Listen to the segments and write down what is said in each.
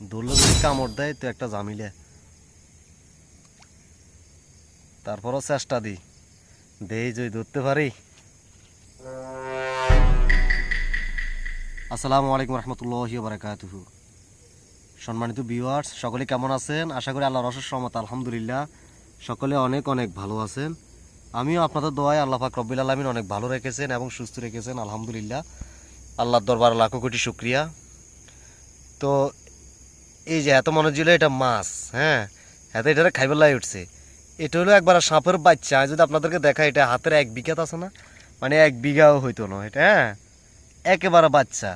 ধরলে কামড় দেয় তো একটা জামিলে তারপরও চেষ্টা দিই। দেই যদি ধরতে পারি। আসসালামু আলাইকুম রহমতুল্লাহ বারাকাতুহু। সম্মানিত ভিউয়ার্স, সকলে কেমন আছেন? আশা করি আল্লাহর অশেষ রহমত, আলহামদুলিল্লাহ। সকলে অনেক অনেক ভালো আছেন। আমিও আপনাদের দোয়ায় আল্লাহ পাক রব্বিল আলমিন অনেক ভালো রেখেছেন এবং সুস্থ রেখেছেন, আলহামদুলিল্লাহ। আল্লাহর দরবার লাখো কোটি শুক্রিয়া। তো এই যে এত মনে ছিল, এটা মাছ হ্যাঁ? এত এটা খাইবার লাই উঠছে। এটা হলো একবার সাপের বাচ্চা যদি আপনাদেরকে দেখা এটা হাতের এক বিঘাত আছে না? মানে এক বিঘাও হইতো না, এটা হ্যাঁ? একেবারে বাচ্চা।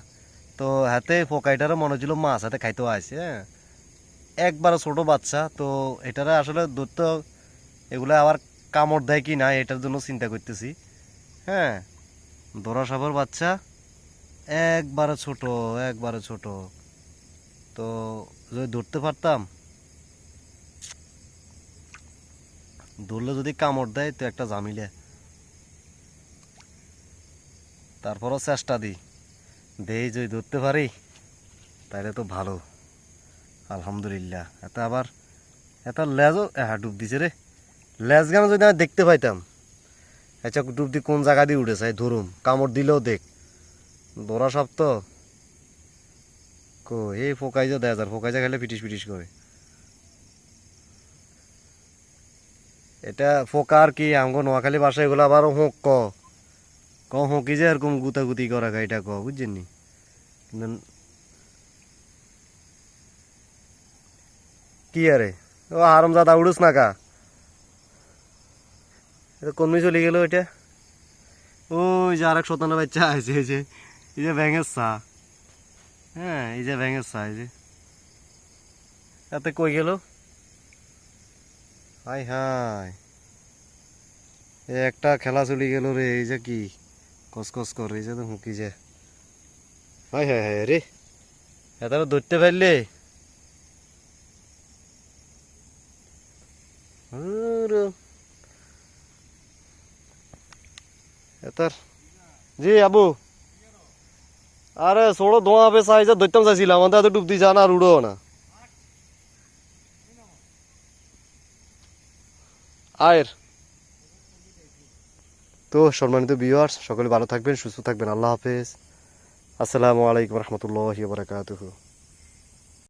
তো হাতে পোকাইটারও মনে ছিল মাছ, হাতে খাইতেও আছে হ্যাঁ? একবারে ছোটো বাচ্চা, তো এটারে আসলে ধরতে এগুলো আবার কামড় দেয় কি না, এটার জন্য চিন্তা করতেছি হ্যাঁ? দরা সাপের বাচ্চা একবারে ছোট একবারে ছোট। তো যদি ধরতে পারতাম, ধরলে যদি কামড় দেয় তো একটা জামিলে তারপরও চেষ্টা দিই। দেই যদি ধরতে পারি তাহলে তো ভালো। আলহামদুলিল্লাহ। এত আবার, এত লেজও হ্যাঁ ডুব দিছে রে। লেজ গান যদি আমি দেখতে পাইতাম আচ্ছা ডুব দিয়ে কোন জায়গা দিয়ে উঠেছে, ধরুন, কামড় দিলেও দেখ। দৌড়া সব তো কো এই ফোকাই যে দেয় ফোকাই যা খেলে পিটিস পিটিস করে এটা ফোকা আর কি, আমগো নোয়াখালী বাসা এগুলো আবার হোঁক ক। ক, হোঁকি যে এরকম গুতাগুতি করা গা এটা ক, বুঝছেন নি? কি আরে? ও আরাম দাদা উড়ুস না কা? এটা কমে চলে গেল এটা? ওই যে আরেক শতানা বাচ্চা আছে যে ব্যাঙের চা। হ্যাঁ এই যে ব্যাঙের যে এতে কই গেল? হাই হাই। একটা খেলা চলে গেল রে এই যে কি কসকস করে এই যে তো হুঁকি যে। হাই হাই হাই রে। এটা ধরতে পারলে এতার জি আবু। আরে ছোড়ো ধোঁয়া পে সাইজে ধরতাম চাইছিলাম, আমাদের এত ডুব দিয়েছে না আর উড়ো না। আয়ের। তো সম্মানিত ভিউয়ার্স সকলে ভালো থাকবেন, সুস্থ থাকবেন, আল্লাহ হাফেজ। আসসালামু আলাইকুম রহমতুল্লাহ বারকাতুহু।